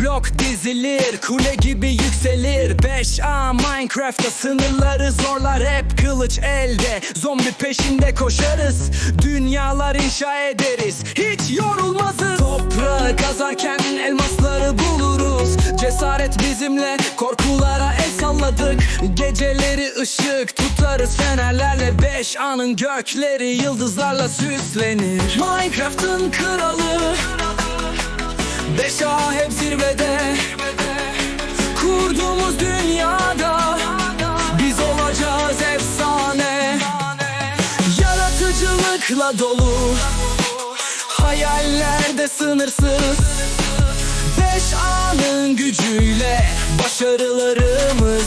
blok dizilir Kule gibi yükselir. 5A Minecraft'ta sınırları zorlar hep Kılıç elde. Zombi peşinde koşarız Dünyalar inşa ederiz. Hiç yorulmazız. Toprağı kazarken elmasları buluruz. Cesaret bizimle korkulara el salladık. Geceleri ışık tutarız fenerlerle Beş anın gökleri yıldızlarla süslenir. Minecraft'ın kralı Beş A hep zirvede Kurduğumuz dünyada Biz olacağız efsane. Yaratıcılıkla dolu Hayallerde sınırsız. Beş anın gücüyle Başarılarımız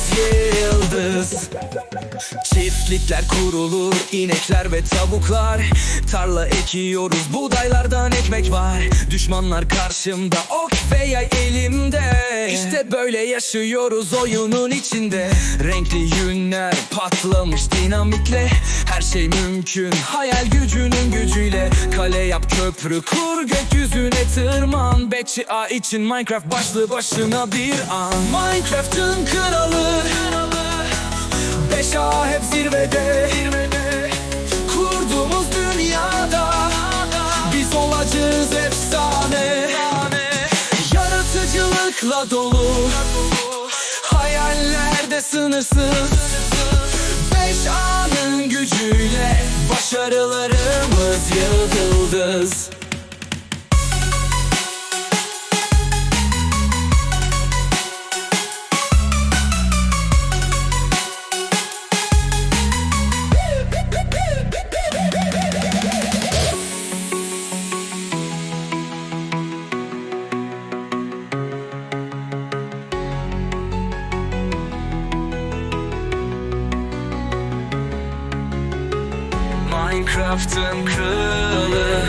yıldız Çiftlikler kurulur, inekler ve tavuklar. Tarla ekiyoruz, buğdaylardan ekmek var. Düşmanlar karşımda, ok ve yay elimde. İşte böyle yaşıyoruz oyunun içinde. Renkli yünler patlamış dinamitle Her şey mümkün, hayal gücünün gücüyle. Kale yap köprü kur, gökyüzüne tırman. Bekçi A için Minecraft başlı başına bir an. Minecraft'ın kralı Beş A hep zirvede. Kurduğumuz dünyada Biz olacağız efsane. Yaratıcılıkla dolu. Hayallerde sınırsız. Beş A'nın gücüyle Başarılarımız yıldız Minecraft'ın kralı.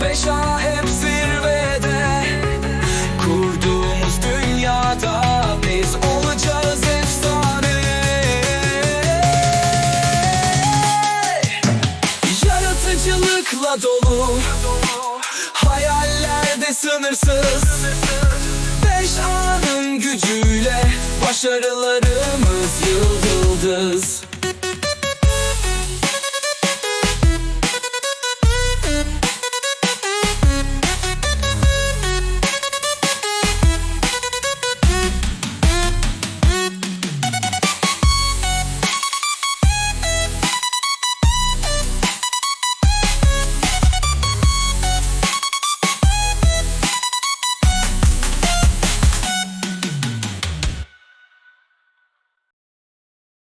Beş A hep zirvede. Kurduğumuz dünyada Biz olacağız efsane. Yaratıcılıkla dolu. Hayallerde sınırsız. Beş A'nın gücüyle Başarılarımız yıldız